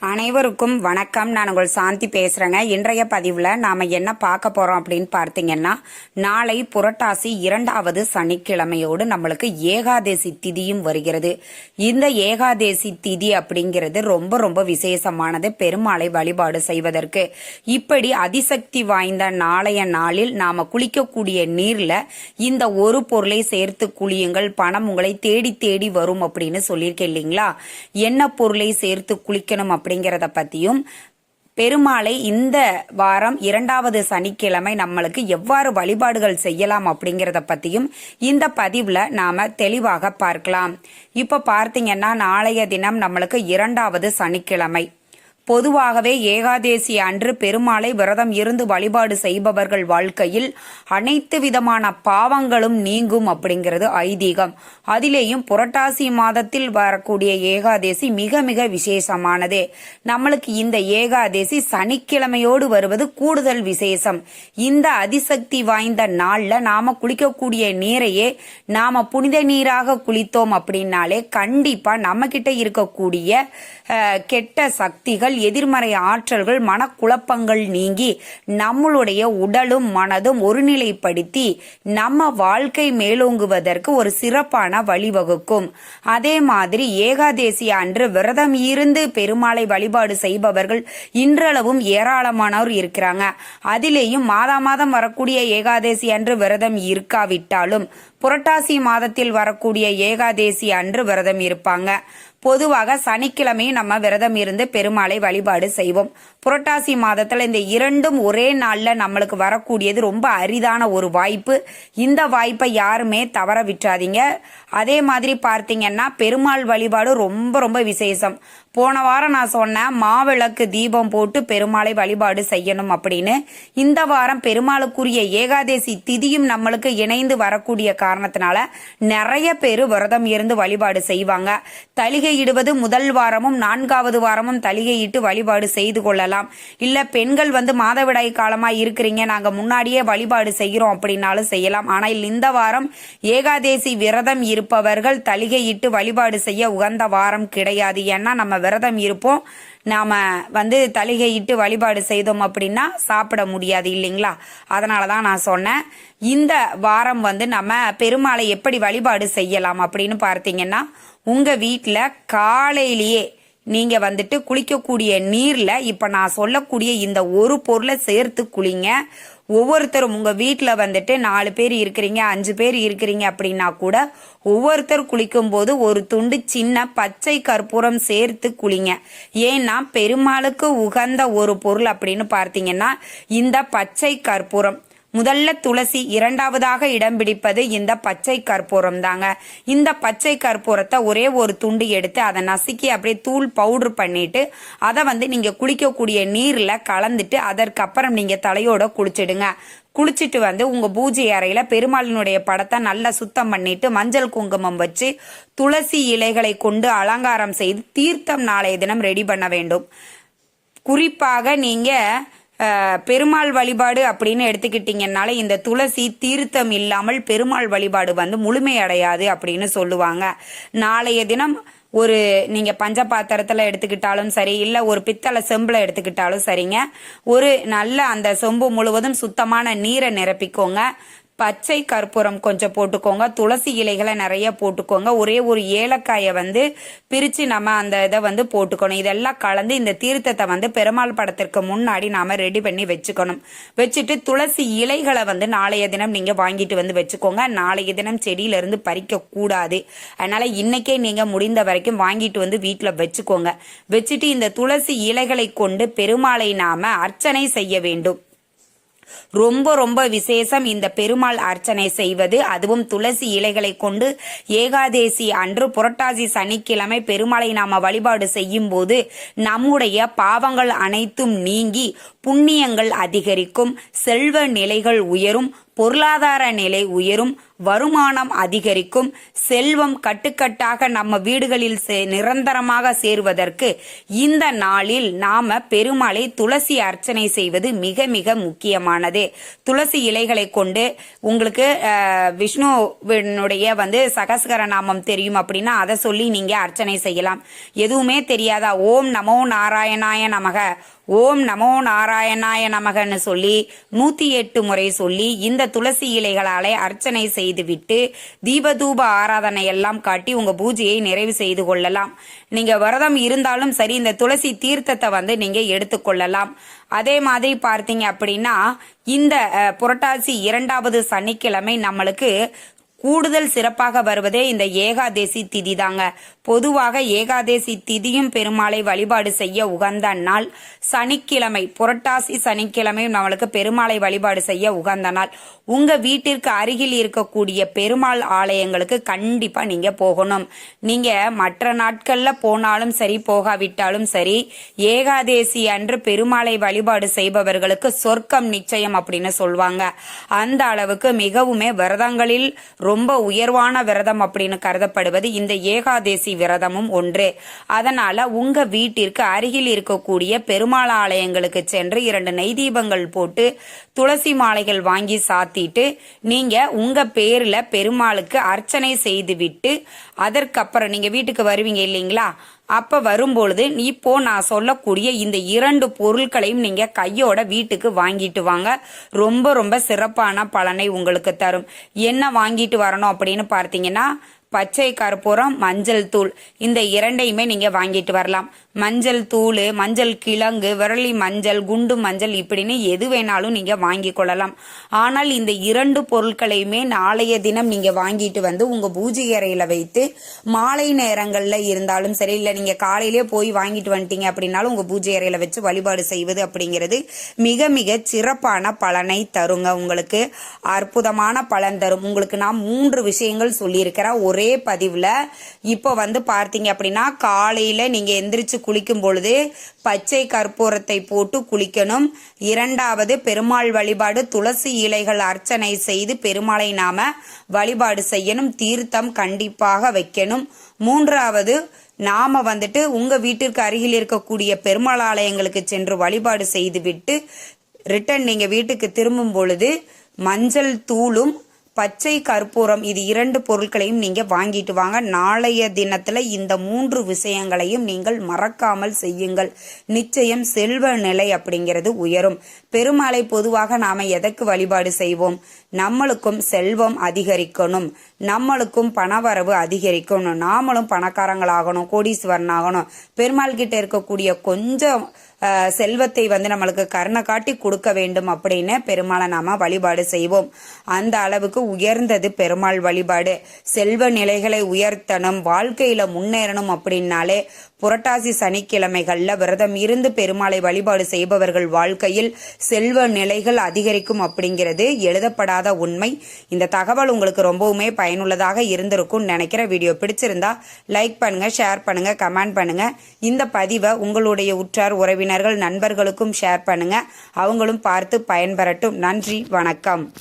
அனைவருக்கும் வணக்கம். நான் உங்கள் சாந்தி பேசுறேங்க. இன்றைய பதிவில் நாம என்ன பார்க்க போறோம் அப்படின்னு பார்த்தீங்கன்னா நாளை புரட்டாசி இரண்டாவது சனிக்கிழமையோடு நம்மளுக்கு ஏகாதேசி திதியும் வருகிறது. இந்த ஏகாதேசி திதி அப்படிங்கிறது ரொம்ப ரொம்ப விசேஷமானது. பெருமாளை வழிபாடு செய்வதற்கு. இப்படி அதிசக்தி வாய்ந்த நாளைய நாளில் நாம குளிக்கக்கூடிய நீர்ல இந்த ஒரு பொருளை சேர்த்து குளியுங்கள். பணம் உங்களை தேடி தேடி வரும் அப்படின்னு சொல்லியிருக்கேன் இல்லைங்களா? என்ன பொருளை சேர்த்து குளிக்கணும் அப்படிங்கிறத பத்தியும் பெருமாளை இந்த வாரம் இரண்டாவது சனிக்கிழமை நம்மளுக்கு எவ்வாறு வழிபாடுகள் செய்யலாம் அப்படிங்கிறத பத்தியும் இந்த பதிவுல நாம தெளிவாக பார்க்கலாம். இப்ப பார்த்தீங்கன்னா நாளைய தினம் நம்மளுக்கு இரண்டாவது சனிக்கிழமை. பொதுவாகவே ஏகாதேசி அன்று பெருமாளை விரதம் இருந்து வழிபாடு செய்பவர்கள் வாழ்க்கையில் அனைத்து விதமான பாவங்களும் நீங்கும் அப்படிங்கிறது ஐதீகம். அதிலேயும் புரட்டாசி மாதத்தில் வரக்கூடிய ஏகாதேசி மிக மிக விசேஷமானதே. நம்மளுக்கு இந்த ஏகாதேசி சனிக்கிழமையோடு வருவது கூடுதல் விசேஷம். இந்த அதிசக்தி வாய்ந்த நாள்ல நாம குளிக்கக்கூடிய நீரையே நாம புனித நீராக குளித்தோம் அப்படின்னாலே கண்டிப்பா நம்ம கிட்ட இருக்கக்கூடிய கெட்ட சக்திகள் எதிர்மறை ஆற்றல்கள் மனக்குழப்பங்கள் நீங்கி நம்மளுடைய உடலும் மனதும் ஒருநிலைப்படுத்தி நம்ம வாழ்க்கை மேலோங்குவதற்கு ஒரு சிறப்பான வழிவகுக்கும். அதே மாதிரி ஏகாதேசி அன்று விரதம் இருந்து பெருமாளை வழிபாடு செய்பவர்கள் இன்றளவும் ஏராளமானோர் இருக்கிறாங்க. அதிலேயும் மாதா மாதம் வரக்கூடிய ஏகாதேசி அன்று விரதம் இருக்காவிட்டாலும் புரட்டாசி மாதத்தில் வரக்கூடிய ஏகாதேசி அன்று விரதம் இருப்பாங்க. பொதுவாக சனிக்கிழமையும் நம்ம விரதம் இருந்து பெருமாளை வழிபாடு செய்வோம். புரட்டாசி மாதத்தில் இந்த இரண்டும் ஒரே நாளில் நம்மளுக்கு வரக்கூடியது ரொம்ப அரிதான ஒரு வாய்ப்பு. இந்த வாய்ப்பை யாருமே தவற விட்டுறாதீங்க. அதே மாதிரி பார்த்தீங்கன்னா பெருமாள் வழிபாடு ரொம்ப ரொம்ப விசேஷம். போன வாரம் நான் சொன்னேன் மாவிளக்கு தீபம் போட்டு பெருமாளை வழிபாடு செய்யணும் அப்படின்னு. இந்த வாரம் பெருமாளுக்குரிய ஏகாதேசி திதியும் நம்மளுக்கு இணைந்து வரக்கூடிய காரணத்தினால நிறைய பேர் விரதம் இருந்து வழிபாடு செய்வாங்க. தலிகையிடுவது முதல் வாரமும் நான்காவது வாரமும் தலிகையிட்டு வழிபாடு செய்து கொள்ளலாம். இல்ல பெண்கள் வந்து மாதவிடாய் காலமா இருக்கிறீங்க நாங்க முன்னாடியே வழிபாடு செய்கிறோம் அப்படின்னாலும் செய்யலாம். ஆனால் இந்த வாரம் ஏகாதேசி விரதம் இருப்பவர்கள் தலிகையிட்டு வழிபாடு செய்ய உகந்த வாரம் கிடையாது. ஏன்னா நம்ம விரதம் இருப்போம். நாம வந்து தலிகையிட்டு வழிபாடு செய்தோம் அப்படின்னா சாப்பிட முடியாது இல்லைங்களா? அதனால தான் நான் சொன்னேன். இந்த வாரம் வந்து நம்ம பெருமாளை எப்படி வழிபாடு செய்யலாம் அப்படின்னு பார்த்தீங்கன்னா உங்க வீட்டில் காலையிலேயே நீங்க வந்துட்டு குளிக்கக்கூடிய நீர்ல இப்ப நான் சொல்லக்கூடிய இந்த ஒரு பொருளை சேர்த்து குளிங்க. ஒவ்வொருத்தரும் உங்க வீட்டில் வந்துட்டு நாலு பேர் இருக்கிறீங்க அஞ்சு பேர் இருக்கிறீங்க அப்படின்னா கூட ஒவ்வொருத்தர் குளிக்கும் போது ஒரு துண்டு சின்ன பச்சை கற்பூரம் சேர்த்து குளிங்க. ஏன்னா பெருமாளுக்கு உகந்த ஒரு பொருள் அப்படின்னு பார்த்தீங்கன்னா இந்த பச்சை கற்பூரம். முதல்ல துளசி இரண்டாவதாக இடம் பிடிப்பது இந்த பச்சை கற்பூரம் தாங்க. இந்த பச்சை கற்பூரத்தை ஒரே ஒரு துண்டு எடுத்து அதை நசுக்கி அப்படியே தூள் பவுடர் பண்ணிட்டு அதை வந்து நீங்க குளிக்கக்கூடிய நீர்ல கலந்துட்டு அதற்கப்புறம் நீங்க தலையோட குளிச்சிடுங்க. குளிச்சுட்டு வந்து உங்க பூஜை அறையில பெருமாளினுடைய படத்தை நல்லா சுத்தம் பண்ணிட்டு மஞ்சள் குங்குமம் வச்சு துளசி இலைகளை கொண்டு அலங்காரம் செய்து தீர்த்தம் நாளைய தினம் ரெடி பண்ண வேண்டும். குறிப்பாக நீங்கள் பெருமாள் வழிபாடு அப்படின்னு எடுத்துக்கிட்டீங்கன்னால இந்த துளசி தீர்த்தம் இல்லாமல் பெருமாள் வழிபாடு வந்து முழுமையடையாது அப்படின்னு சொல்லுவாங்க. நாளைய தினம் ஒரு நீங்க பஞ்ச பாத்திரத்துல எடுத்துக்கிட்டாலும் சரி இல்ல ஒரு பித்தளை செம்புல எடுத்துக்கிட்டாலும் சரிங்க. ஒரு நல்ல அந்த செம்பு முழுவதும் சுத்தமான நீரை நிரப்பிக்கோங்க. பச்சை கற்பூரம் கொஞ்சம் போட்டுக்கோங்க. துளசி இலைகளை நிறைய போட்டுக்கோங்க. ஒரே ஒரு ஏலக்காயை வந்து பிரித்து நம்ம அந்த இதை வந்து போட்டுக்கணும். இதெல்லாம் கலந்து இந்த தீர்த்தத்தை வந்து பெருமாள் படத்திற்கு முன்னாடி நாம ரெடி பண்ணி வச்சுக்கணும். வச்சுட்டு துளசி இலைகளை வந்து நாளைய தினம் நீங்க வாங்கிட்டு வந்து வச்சுக்கோங்க. நாளைய தினம் செடியிலேருந்து பறிக்கக்கூடாது. பறிக்க கூடாது அதனால இன்னைக்கே நீங்க முடிந்த வரைக்கும் வாங்கிட்டு வந்து வீட்டில் வச்சுக்கோங்க. வச்சுட்டு இந்த துளசி இலைகளை கொண்டு பெருமாளை நாம அர்ச்சனை செய்ய வேண்டும். ரொம்ப ரொம்ப விசேஷம் இந்த பெருமாள் அர்ச்சனை செய்வது. அதுவும் துளசி இலைகளை கொண்டு ஏகாதேசி அன்று புரட்டாசி சனிக்கிழமை பெருமாளை நாம வழிபாடு செய்யும் போது நம்முடைய பாவங்கள் அனைத்தும் நீங்கி புண்ணியங்கள் அதிகரிக்கும். செல்வ நிலைகள் உயரும். பொருளாதார நிலை உயரும் வருமானம் அதிகரிக்கும் செல்வம் கட்டுக்கட்டாக நம்ம வீடுகளில் சே- நிரந்தரமாக சேருவதற்கு இந்த நாளில் நாம பெருமாளை துளசி அர்ச்சனை செய்வது மிக மிக முக்கியமானது. துளசி இலைகளை கொண்டு உங்களுக்கு விஷ்ணுவினுடைய வந்து சகஸ்கர நாமம் தெரியும் அப்படின்னா அதை சொல்லி நீங்க அர்ச்சனை செய்யலாம். எதுவுமே தெரியாதா? ஓம் நமோ நாராயணாய நமக. ஓம் நமோ நாராயணாய நமகன்னு சொல்லி நூத்தி எட்டு முறை சொல்லி இந்த துளசி இலைகளாலே அர்ச்சனை செய்துவிட்டு தீபதூப ஆராதனை எல்லாம் காட்டி உங்க பூஜையை நிறைவு செய்து கொள்ளலாம். நீங்க விரதம் இருந்தாலும் சரி இந்த துளசி தீர்த்தத்தை வந்து நீங்க எடுத்துக்கொள்ளலாம் அதே மாதிரி பார்த்தீங்க அப்படின்னா இந்த புரட்டாசி இரண்டாவது சனிக்கிழமை நம்மளுக்கு கூடுதல் சிறப்பாக வருவதே இந்த ஏகாதேசி திதி தாங்க. பொதுவாக ஏகாதேசி திதியும் பெருமாளை வழிபாடு செய்ய உகந்த நாள். சனிக்கிழமை புரட்டாசி சனிக்கிழமையும் நம்மளுக்கு பெருமாளை வழிபாடு செய்ய உகந்த நாள். உங்க வீட்டிற்கு அருகில் இருக்கக்கூடிய பெருமாள் ஆலயங்களுக்கு கண்டிப்பா நீங்க போகணும். நீங்க மற்ற நாட்கள்ல போனாலும் சரி போகாவிட்டாலும் சரி ஏகாதேசி அன்று பெருமாளை வழிபாடு செய்பவர்களுக்கு சொர்க்கம் நிச்சயம் அப்படின்னு சொல்லுவாங்க அந்த அளவுக்கு மிகவுமே விரதங்களில் ரொம்ப ரொம்ப உயர்வான விரதம் அப்படின்னு கருதப்படுவது இந்த ஏகாதேசி விரதமும் ஒன்று. அதனால உங்க வீட்டிற்கு அருகில் இருக்கக்கூடிய பெருமாள் ஆலயங்களுக்கு சென்று இரண்டு நெய் தீபங்கள் போட்டு துளசி மாலைகள் வாங்கி சாத்திட்டு நீங்க உங்க பேர்ல பெருமாளுக்கு அர்ச்சனை செய்துவிட்டு அதற்கப்புறம் நீங்க வீட்டுக்கு வருவீங்க இல்லைங்களா? அப்ப வரும்பொழுது இப்போ நான் சொல்லக்கூடிய இந்த இரண்டு பொருட்களையும் நீங்க கையோட வீட்டுக்கு வாங்கிட்டு வாங்க. ரொம்ப ரொம்ப சிறப்பான பலனை உங்களுக்கு தரும். என்ன வாங்கிட்டு வரணும்? அப்படின்னு பார்த்தீங்கன்னா பச்சை கற்பூரம் மஞ்சள் தூள். இந்த இரண்டையுமே நீங்க வாங்கிட்டு வரலாம். மஞ்சள் தூள் மஞ்சள் கிழங்கு விரலி மஞ்சள் குண்டு மஞ்சள் இப்படின்னு எது வேணாலும் நீங்கள் வாங்கி கொள்ளலாம். ஆனால் இந்த இரண்டு பொருட்களையுமே நாளைய தினம் நீங்கள் வாங்கிட்டு வந்து உங்கள் பூஜை அறையில் வைத்து மாலை நேரங்களில் இருந்தாலும் சரி இல்லை நீங்கள் காலையிலே போய் வாங்கிட்டு வந்துட்டீங்க அப்படின்னாலும் உங்கள் பூஜை அறையில் வச்சு வழிபாடு செய்வது அப்படிங்கிறது மிக மிக சிறப்பான பலனை தருங்க. உங்களுக்கு அற்புதமான பலன் தரும். உங்களுக்கு நான் மூன்று விஷயங்கள் சொல்லியிருக்கிறேன். ஒரே பதிவில் இப்போ வந்து பார்த்தீங்க அப்படின்னா காலையில் நீங்கள் எந்திரிச்சு குளிக்கும் பொழுது பச்சை கற்பூரத்தை போட்டு குளிக்கணும். இரண்டாவது பெருமாள் வழிபாடு துளசி இலைகள் அர்ச்சனை செய்து பெருமாளை நாம வழிபாடு செய்யணும். தீர்த்தம் கண்டிப்பாக வைக்கணும். மூன்றாவது நாம வந்துட்டு உங்க வீட்டிற்கு அருகில் இருக்கக்கூடிய பெருமாள் ஆலயங்களுக்கு சென்று வழிபாடு செய்துவிட்டு ரிட்டன் நீங்க வீட்டுக்கு திரும்பும் பொழுது மஞ்சள் தூளும் பச்சை கற்பூரம் இது இரண்டு பொருட்களையும் நீங்கள் வாங்கிட்டு வாங்க. நாளைய தினத்தில் இந்த மூன்று விஷயங்களையும் நீங்கள் மறக்காமல் செய்யுங்கள். நிச்சயம் செல்வ நிலை அப்படிங்கிறது உயரும். பெருமாளை பொதுவாக நாம் எதற்கு வழிபாடு செய்வோம்? நம்மளுக்கும் செல்வம் அதிகரிக்கணும். நம்மளுக்கும் பணவரவு அதிகரிக்கணும். நாமளும் பணக்காரங்களாகணும் கோடீஸ்வரன் ஆகணும் பெருமாள் கிட்ட இருக்கக்கூடிய கொஞ்சம் செல்வத்தை வந்து நம்மளுக்கு கருணை காட்டி கொடுக்க வேண்டும் அப்படின்னு பெருமாளை நாம வழிபாடு செய்வோம். அந்த அளவுக்கு உயர்ந்தது பெருமாள் வழிபாடு. செல்வ நிலைகளை உயர்த்தணும் வாழ்க்கையில முன்னேறணும் அப்படின்னாலே புரட்டாசி சனிக்கிழமைகள்ல விரதம் இருந்து பெருமாளை வழிபாடு செய்பவர்கள் வாழ்க்கையில் செல்வ நிலைகள் அதிகரிக்கும் அப்படிங்கிறது எழுதப்படாத உண்மை. இந்த தகவல் உங்களுக்கு ரொம்பவுமே பயனுள்ளதாக இருந்திருக்கும் நினைக்கிற வீடியோ பிடிச்சிருந்தா லைக் பண்ணுங்க ஷேர் பண்ணுங்க கமெண்ட் பண்ணுங்க. இந்த பதிவை உங்களுடைய உற்றார் உறவினர்கள் நண்பர்களுக்கும் ஷேர் பண்ணுங்க. அவங்களும் பார்த்து பயன்பெறட்டும். நன்றி வணக்கம்.